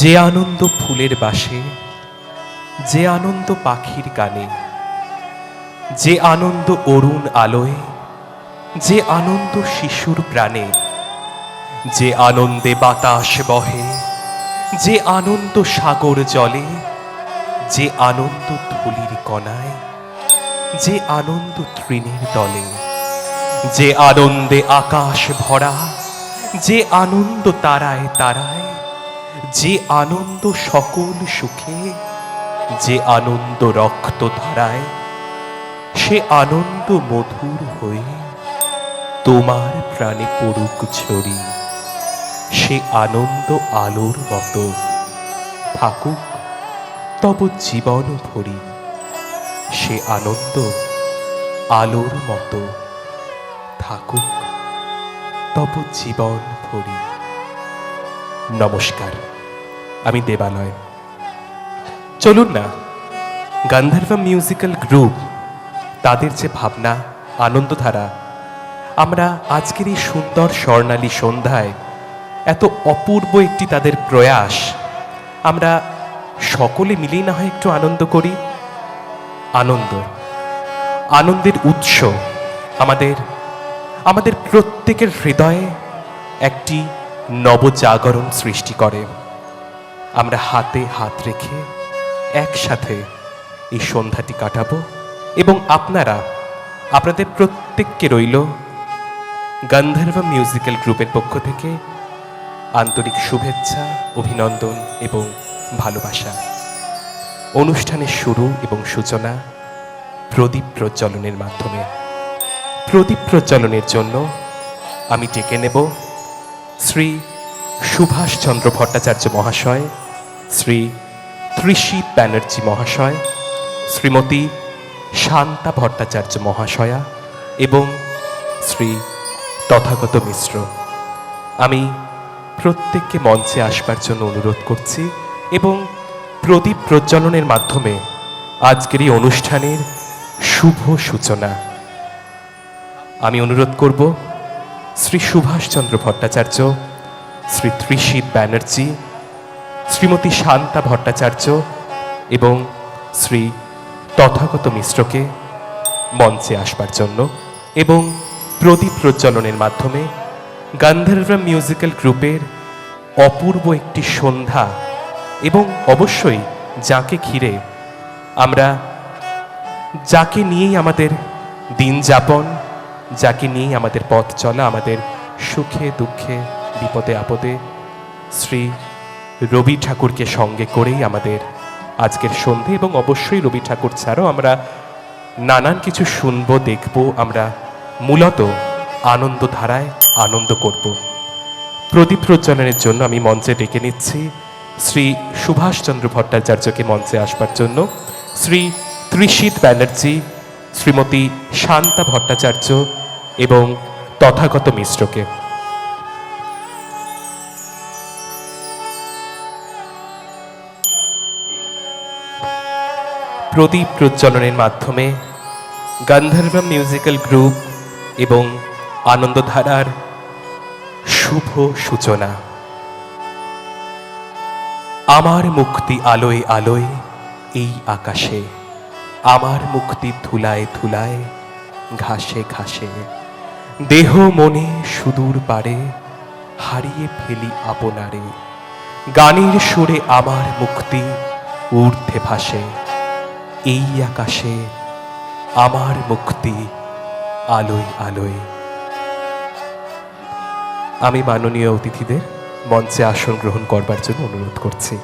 যে আনন্দ ফুলের বাসে, যে আনন্দ পাখির গানে, যে আনন্দ অরুণ আলোয়, যে আনন্দ শিশুর প্রাণে, যে আনন্দে বাতাস বহে, যে আনন্দ সাগর জলে, যে আনন্দ ধুলির কণায়, যে আনন্দ তৃণীর দলে যে আনন্দে আকাশ ভরা, যে আনন্দ তারায় তারায় যে আনন্দ সকল সুখে, যে আনন্দ রক্ত ধারায়, সে আনন্দ মধুর হয়ে তোমার প্রাণে পড়ুক ছড়ি সে আনন্দ আলোর মতো থাকুক, তব জীবন ভরি। সে আনন্দ আলোর মতো থাকুক, তব জীবন ভরি। নমস্কার। আমি দেবালয়। চলুন না, গান্ধর্ব মিউজিক্যাল গ্রুপ তাদের যে ভাবনা, আনন্দধারা, আমরা আজকের এই সুন্দর স্বর্ণালী সন্ধ্যায় এত অপূর্ব একটি তাদের প্রয়াস, আমরা সকলে মিলেই না হয় একটু আনন্দ করি? আনন্দ, আনন্দের উৎস আমাদের আমাদের প্রত্যেকের হৃদয়ে একটি নবজাগরণ সৃষ্টি করে। আমরা হাতে হাত রেখে একসাথে এই সন্ধ্যাটি কাটাবো এবং আপনারা, আপনাদের প্রত্যেককে রইল গান্ধর্ব মিউজিক্যাল গ্রুপের পক্ষ থেকে আন্তরিক শুভেচ্ছা, অভিনন্দন এবং ভালোবাসা। অনুষ্ঠানের শুরু এবং সূচনা প্রদীপ প্রজ্বলনের মাধ্যমে। প্রদীপ প্রজ্বলনের জন্য আমি ডেকে নেব শ্রী সুভাষচন্দ্র ভট্টাচার্য মহাশয়, শ্রী ত্রিশী ব্যানার্জি মহাশয়, শ্রীমতী শান্তা ভট্টাচার্য মহাশয়া এবং শ্রী তথাগত মিশ্র। আমি প্রত্যেককে মঞ্চে আসবার জন্য অনুরোধ করছি এবং প্রদীপ প্রজ্বলনের মাধ্যমে আজকের এই অনুষ্ঠানের শুভ সূচনা। আমি অনুরোধ করব শ্রী সুভাষচন্দ্র ভট্টাচার্য শ্রী ত্রিশীত ব্যানার্জি, শ্রীমতী শান্তা ভট্টাচার্য এবং শ্রী তথাগত মিশ্রকে মঞ্চে আসবার জন্য এবং প্রদীপ প্রজ্বলনের মাধ্যমে গান্ধর্ব মিউজিক্যাল গ্রুপের অপূর্ব একটি সন্ধ্যা এবং অবশ্যই যাকে ঘিরে আমরা যাকে নিয়েই আমাদের দিন যাপন যাকে নিয়েই আমাদের পথ চলা, আমাদের সুখে দুঃখে বিপদে আপদে শ্রী রবি ঠাকুরকে সঙ্গে করেই আমাদের আজকের সন্ধে এবং অবশ্যই রবি ঠাকুর ছাড়াও আমরা নানান কিছু শুনব, দেখব, আমরা মূলত আনন্দ ধারায় আনন্দ করব। প্রদীপ প্রজ্বলনের জন্য আমি মঞ্চে ডেকে নিচ্ছি শ্রী সুভাষচন্দ্র ভট্টাচার্যকে মঞ্চে আসবার জন্য, শ্রী ত্রিশীত ব্যানার্জি, শ্রীমতী শান্তা ভট্টাচার্য এবং তথাগত মিশ্রকে। প্রদীপ প্রজ্বলনের মাধ্যমে গান্ধর্ব মিউজিক্যাল গ্রুপ এবং আনন্দধারার শুভ সূচনা। আমার মুক্তি আলোয় আলোয় এই আকাশে, আমার মুক্তি ধুলায় ধুলায় ঘাসে ঘাসে, দেহ মনে সুদূর পারে, হারিয়ে ফেলি আপনারে। গানের সুরে আমার মুক্তি ঊর্ধ্বে ভাসে। এই আকাশে আমার মুক্তি আলোয় আলোয়। আমি মাননীয় অতিথিদের মঞ্চে আসন গ্রহণ করবার জন্য অনুরোধ করছি।